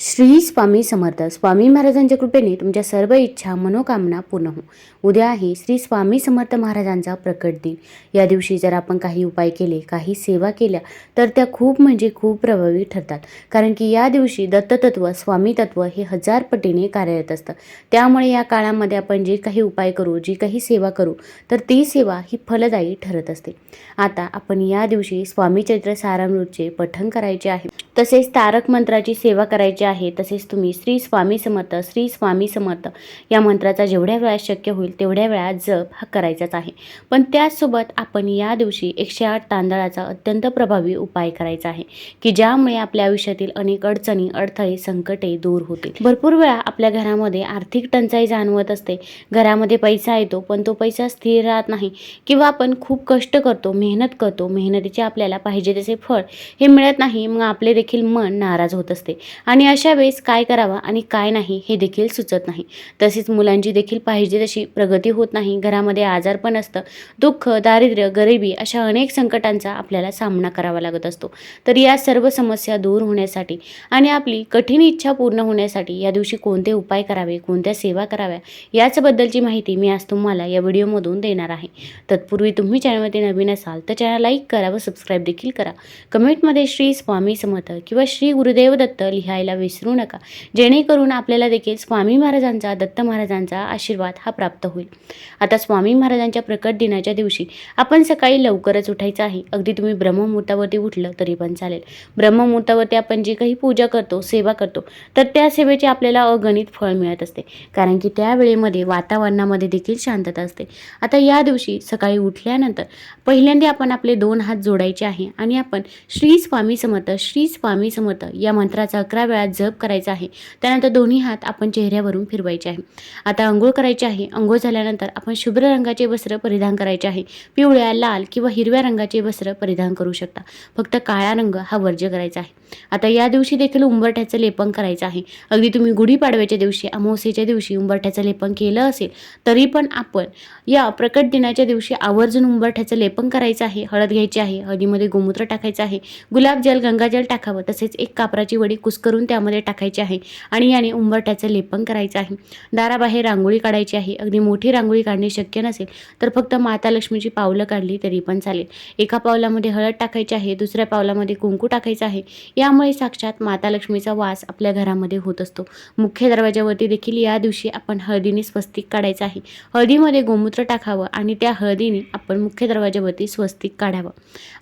श्री स्वामी समर्थ. स्वामी महाराजांच्या कृपेने तुमच्या सर्व इच्छा मनोकामना पूर्ण हो उद्या आहे श्री स्वामी समर्थ महाराजांचा प्रकट दिन. या दिवशी जर आपण काही उपाय केले काही सेवा केल्या तर त्या खूप म्हणजे खूप प्रभावी ठरतात. कारण की या दिवशी दत्ततत्व स्वामी तत्व हे हजार पटीने कार्यरत असतं. त्यामुळे या काळामध्ये आपण जे काही उपाय करू जी काही सेवा करू तर ती सेवा ही फलदायी ठरत असते. आता आपण या दिवशी स्वामी चैत्र सारामृतचे पठण करायचे आहे. तसेच तारक मंत्राची सेवा करायची आहे तसेच तुम्ही श्री स्वामी समर्थ श्री स्वामी समर्थ या मंत्राचा जेवढ्या वेळा शक्य होईल तेवढ्या वेळा जप हा करायचाच आहे. पण त्याचसोबत आपण या दिवशी एकशे आठ तांदळाचा अत्यंत प्रभावी उपाय करायचा आहे की ज्यामुळे आपल्या आयुष्यातील अनेक अडचणी अडथळे संकटे दूर होतील. भरपूर वेळा आपल्या घरामध्ये आर्थिक टंचाई जाणवत असते. घरामध्ये पैसा येतो पण तो पैसा स्थिर राहत नाही. किंवा आपण खूप कष्ट करतो मेहनत करतो मेहनतीचे आपल्याला पाहिजे तसे फळ हे मिळत नाही मग आपले देखील मन नाराज होत असते. आणि अशा वेळेस काय करावं आणि काय नाही हे देखील सुचत नाही. तसेच मुलांची देखील पाहिजे तशी प्रगती होत नाही. घरामध्ये आजारपण असतं. दुःख दारिद्र्य गरिबी अशा अनेक संकटांचा आपल्याला सामना करावा लागत असतो. तर या सर्व समस्या दूर होण्यासाठी आणि आपली कठीण इच्छा पूर्ण होण्यासाठी या दिवशी कोणते उपाय करावे कोणत्या सेवा कराव्या याचबद्दलची माहिती मी आज तुम्हाला या व्हिडिओमधून देणार आहे. तत्पूर्वी तुम्ही चॅनलमध्ये नवीन असाल तर चॅनल लाईक करा व सबस्क्राईब देखील करा. कमेंटमध्ये श्री स्वामी समर्थ किंवा श्री गुरुदेव दत्त लिहायला विसरू नका. जेणेकरून आपल्याला देखील स्वामी महाराजांचा दत्त महाराजांचा आशीर्वाद हा प्राप्त होईल. आता स्वामी महाराजांच्या प्रकट दिनाच्या दिवशी आपण सकाळी लवकरच उठायचं आहे. अगदी तुम्ही ब्रह्ममुहूर्तावरती उठलं तरी पण चालेल. ब्रह्ममुहूर्तावरती आपण जे काही पूजा करतो सेवा करतो तर त्या सेवेचे आपल्याला अगणित फळ मिळत असते. कारण की त्या वेळेमध्ये वातावरणामध्ये देखील शांतता असते. आता या दिवशी सकाळी उठल्यानंतर पहिल्यांदा आपण आपले दोन हात जोडायचे आहे आणि आपण श्री स्वामी समर्थ श्री स्वामी समर्थ या मंत्राचा अकरा वेळा जप करायचा आहे. त्यानंतर दोन्ही हात आपण चेहऱ्यावरून फिरवायचे आहे. आता अंघोळ करायची आहे. अंघोळ झाल्यानंतर आपण शुभ्र रंगाचे वस्त्र परिधान करायचे आहे. पिवळ्या लाल किंवा हिरव्या रंगाचे वस्त्र परिधान करू शकता. फक्त काळा रंग हा वर्ज्य करायचा आहे. आता या दिवशी देखील उंबरठ्याचं लेपन करायचं आहे. अगदी तुम्ही गुढीपाडव्याच्या दिवशी अमावस्येच्या दिवशी उंबरठ्याचं लेपन केलं असेल तरी पण आपण या प्रकट दिनाच्या दिवशी आवर्जून उंबरठ्याचं लेपन करायचं आहे. हळद घ्यायची आहे. हळदीमध्ये गोमूत्र टाकायचं आहे. गुलाबजल गंगाजल टाकावं. तसेच एक कापराची वडी कुस्करून त्यामध्ये टाकायची आहे आणि याने उंबरट्याचं लेपन करायचं आहे. दाराबाहेर रांगोळी काढायची आहे. अगदी मोठी रांगोळी काढणे शक्य नसेल तर फक्त माता लक्ष्मीची पावलं काढली तरी पण चालेल. एका पावलामध्ये हळद टाकायची आहे दुसऱ्या पावलामध्ये कुंकू टाकायचं आहे. यामुळे साक्षात माता लक्ष्मीचा वास आपल्या घरामध्ये होत असतो. मुख्य दरवाजावरती देखील या दिवशी आपण हळदीने स्वस्तिक काढायचं आहे. हळदीमध्ये गोमूत्र टाकावं आणि त्या हळदीने आपण मुख्य दरवाजावरती स्वस्तिक काढावं.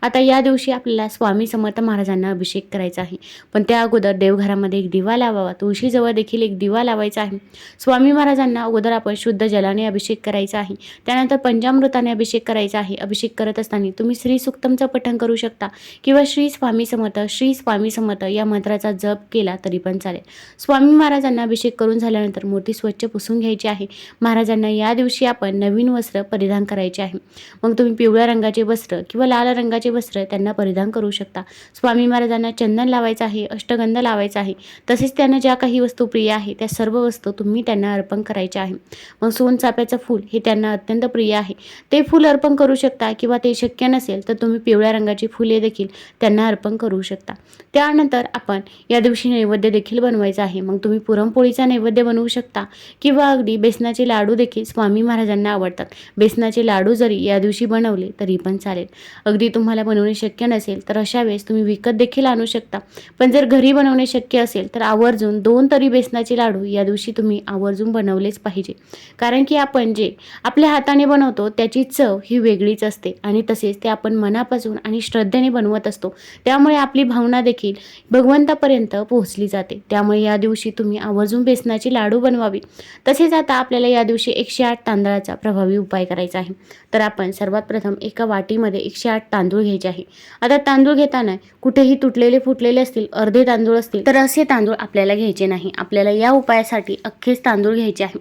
आता या दिवशी आपल्याला स्वामी समर्थ महाराजांना अभिषेक करायचा आहे. पण त्या अगोदर देवघरामध्ये एक दिवा लावावा. तुळशीजवळ देखील एक दिवा लावायचा आहे. स्वामी महाराजांना अगोदर आपण शुद्ध जलाने अभिषेक करायचा आहे. त्यानंतर पंचामृताने अभिषेक करायचा आहे. अभिषेक करत असताना तुम्ही श्री सुक्तमचं पठण करू शकता किंवा श्री स्वामी समर्थ श्री स्वामी समर्थ या मंत्राचा जप केला तरी पण चालेल. स्वामी महाराजांना अभिषेक करून झाल्यानंतर मूर्ती स्वच्छ पुसून घ्यायची आहे. महाराजांना या दिवशी आपण नवीन वस्त्र परिधान करायचे आहे. मग तुम्ही पिवळ्या रंगाचे वस्त्र किंवा लाल रंगाचे वस्त्र त्यांना परिधान करू शकता. स्वामी महाराजांना चंदन लावायचं आहे अष्टगंध लावायचा आहे. तसेच त्यांना ज्या काही वस्तू प्रिय आहे त्या सर्व वस्तू तुम्ही त्यांना अर्पण करायच्या आहे. मग सोनचाफ्याचं फूल हे त्यांना अत्यंत प्रिय आहे. ते फूल अर्पण करू शकता किंवा ते शक्य नसेल तर तुम्ही पिवळ्या रंगाची फुले देखील त्यांना अर्पण करू शकता. त्यानंतर आपण या दिवशी नैवेद्य देखील बनवायचा आहे. मग तुम्ही पुरणपोळीचा नैवेद्य बनवू शकता किंवा अगदी बेसनाचे लाडू देखील स्वामी महाराजांना आवडतात. बेसनाचे लाडू जरी या दिवशी बनवले तरी पण चालेल. अगदी तुम्हाला बनवणे शक्य नसेल तर अशा वेळेस तुम्ही विकत देखील आणू शकता. पण जर घरी बनवणे शक्य असेल तर आवर्जून दोन तरी बेसनाचे लाडू या दिवशी तुम्ही आवर्जून बनवलेच पाहिजे. कारण की आपण जे आपल्या हाताने बनवतो त्याची चव ही वेगळीच असते आणि तसेच ते आपण मनापासून आणि श्रद्धेने बनवत असतो. त्यामुळे आपली भावना देखील भगवंतापर्यंत पोहोचली जाते. त्यामुळे या दिवशी तुम्ही आवर्जून बेसनाची लाडू बनवावी. तसेच आता आपल्याला या दिवशी एकशे आठ तांदळाचा प्रभावी उपाय करायचा आहे. तर आपण सर्वात प्रथम एका वाटीमध्ये एकशे आठ तांदूळ घ्यायचे आहे. आता तांदूळ घेताना कुठेही तुटलेले फुटलेले असतील अर्धे तांदूळ असतील तर असे तांदूळ आपल्याला घ्यायचे नाही. आपल्याला या उपायासाठी अख्खेच तांदूळ घ्यायचे आहे.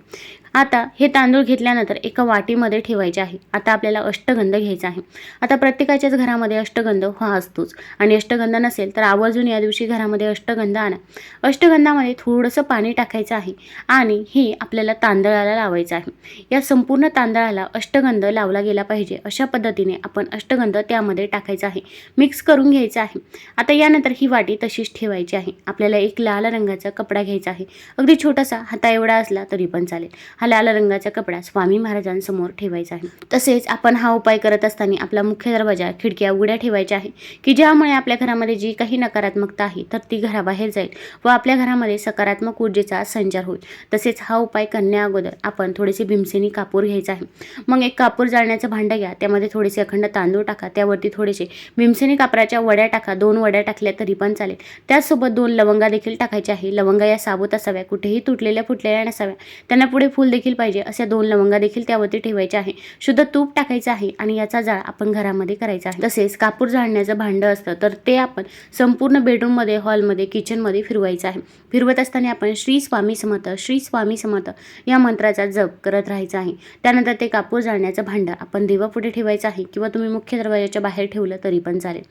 आता हे तांदूळ घेतल्यानंतर एका वाटीमध्ये ठेवायचे आहे. आता आपल्याला अष्टगंध घ्यायचा आहे. आता प्रत्येकाच्याच घरामध्ये अष्टगंध हा असतोच. आणि अष्टगंध नसेल तर आवर्जून या दिवशी घरामध्ये अष्टगंध आणा. अष्टगंधामध्ये थोडंसं पाणी टाकायचं आहे आणि हे आपल्याला तांदळाला लावायचं आहे. या संपूर्ण तांदळाला अष्टगंध लावला गेला पाहिजे अशा पद्धतीने आपण अष्टगंध त्यामध्ये टाकायचा आहे. मिक्स करून घ्यायचं आहे. आता यानंतर ही वाटी तशीच ठेवायची आहे. आपल्याला एक लाल रंगाचा कपडा घ्यायचा आहे. अगदी छोटासा हाता एवढा असला तरी पण चालेल. हा लाल रंगाचा कपडा स्वामी महाराजांसमोर ठेवायचा आहे. तसेच आपण हा उपाय करत असताना आपला मुख्य दरवाजा खिडक्या उघड्या ठेवायच्या आहे की ज्यामुळे आपल्या घरामध्ये जी काही नकारात्मकता आहे तर ती घराबाहेर जाईल व आपल्या घरामध्ये सकारात्मक ऊर्जेचा संचार होईल. तसेच हा उपाय करण्या अगोदर आपण थोडेसे भीमसेनी कापूर घ्यायचा आहे. मग एक कापूर जाळण्याचं भांडं घ्या त्यामध्ये थोडेसे अखंड तांदूळ टाका त्यावरती थोडेसे भीमसेनी कापराच्या वड्या टाका दोन वड्या टाकल्या तरी पण चालेल. त्याचसोबत दोन लवंगा देखील टाकायच्या आहे. लवंगा या साबूत असाव्या कुठेही तुटलेल्या फुटलेल्या नसाव्या त्यांना पुढे फूल देखील पाहिजे अशा दोन लवंगा देखील त्यावरती ठेवायच्या आहे. शुद्ध तूप टाकायचं आहे आणि याचा जाळ आपण घरामध्ये करायचा आहे. तसेच कापूर जाळण्याचं भांडं असतं तर ते आपण संपूर्ण बेडरूममध्ये हॉलमध्ये किचनमध्ये फिरवायचं आहे. फिरवत असताना आपण श्री स्वामी समर्थ श्री स्वामी समर्थ या मंत्राचा जप करत राहायचा आहे. त्यानंतर ते कापूर जाळण्याचं भांडं आपण देवापुढे ठेवायचं आहे किंवा तुम्ही मुख्य दरवाजाच्या बाहेर ठेवलं तरी पण चालेल.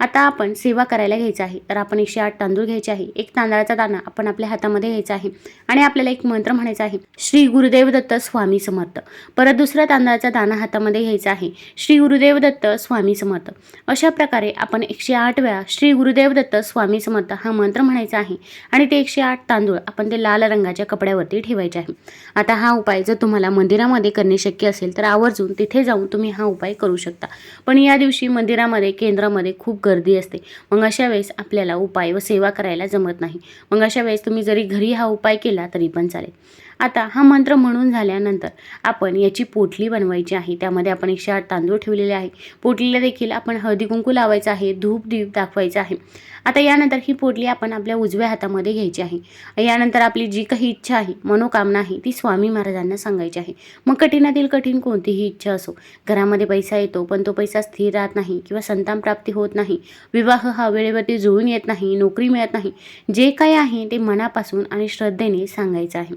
आता आपण सेवा करायला घ्यायचं आहे. तर आपण एकशे आठ तांदूळ घ्यायचे आहे. एक तांदळाचा दाणा आपण आपल्या हातामध्ये घ्यायचा आहे. आणि आपल्याला एक मंत्र म्हणायचा आहे. श्री गुरुदेव दत्त स्वामी समर्थ. परत दुसरा तांदळाचा दाणा हातामध्ये घ्यायचा आहे. श्री गुरुदेव दत्त स्वामी समर्थ. अशा प्रकारे आपण एकशे आठ वेळा श्री गुरुदेव दत्त स्वामी समर्थ हा मंत्र म्हणायचा आहे. आणि ते एकशे आठ तांदूळ आपण ते लाल रंगाच्या कपड्यावरती ठेवायचे आहे. आता हा उपाय जर तुम्हाला मंदिरामध्ये करणे शक्य असेल तर आवर्जून तिथे जाऊन तुम्ही हा उपाय करू शकता. पण या दिवशी मंदिरामध्ये केंद्रामध्ये खूप गर्दी असते. मग अशा वेळेस आपल्याला उपाय व सेवा करायला जमत नाही. मग अशा वेळेस तुम्ही जरी घरी हा उपाय केला तरी पण चालेल. आता हा मंत्र म्हणून झाल्यानंतर आपण याची पोटली बनवायची आहे. त्यामध्ये आपण एकशे आठ तांदूळ ठेवलेले आहे. पोटलीला देखील आपण हळदी कुंकू लावायचं आहे. धूप दीप दाखवायचं आहे. आता यानंतर ही पोटली आपण आपल्या उजव्या हातामध्ये घ्यायची आहे. यानंतर आपली जी काही इच्छा आहे मनोकामना आहे ती स्वामी महाराजांना सांगायची आहे. मग कठीणातील कठीण कोणतीही इच्छा असो घरामध्ये पैसा येतो पण तो पैसा स्थिर राहत नाही किंवा संतान प्राप्ती होत नाही विवाह हा वेळेवरती जुळून येत नाही नोकरी मिळत नाही जे काही आहे ते मनापासून आणि श्रद्धेने सांगायचं आहे.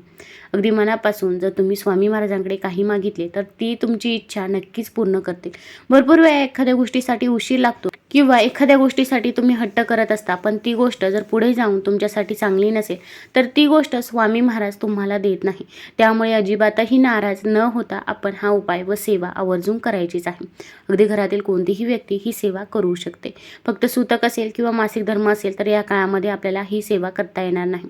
अगदी मनापासून जर तुम्ही स्वामी महाराजांकडे काही मागितले तर ती तुमची इच्छा नक्कीच पूर्ण करते भरपूर वेळा एखाद्या गोष्टीसाठी उशीर लागतो. किंवा एखाद्या गोष्टीसाठी तुम्ही हट्ट करत असता पण ती गोष्ट जर पुढे जाऊन तुमच्यासाठी चांगली नसेल तर ती गोष्ट स्वामी महाराज तुम्हाला देत नाही. त्यामुळे अजिबातही नाराज न होता आपण हा उपाय व सेवा आवर्जून करायचीच आहे. अगदी घरातील कोणतीही व्यक्ती ही सेवा करू शकते. फक्त सूतक असेल किंवा मासिक धर्म असेल तर या काळामध्ये आपल्याला ही सेवा करता येणार नाही.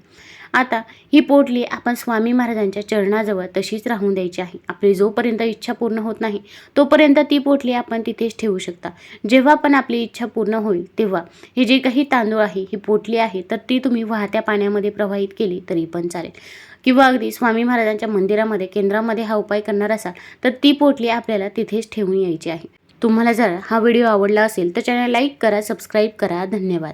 आता ही पोटली आपण स्वामी महाराजांच्या चरणाजवळ तशीच राहून द्यायची आहे. आपली जोपर्यंत इच्छा पूर्ण होत नाही तोपर्यंत ती पोटली आपण तिथेच ठेवू शकता. जेव्हा पण आपली इच्छा पूर्ण होईल तेव्हा हे जे काही तांदूळ आहे ही पोटली आहे तर ती तुम्ही वाहत्या पाण्यामध्ये प्रवाहित केली तरी पण चालेल. किंवा अगदी स्वामी महाराजांच्या मंदिरामध्ये केंद्रामध्ये हा उपाय करणार असाल तर ती पोटली आपल्याला तिथेच ठेवून यायची आहे. तुम्हाला जर हा व्हिडिओ आवडला असेल तर चॅनल लाईक करा सबस्क्राईब करा. धन्यवाद.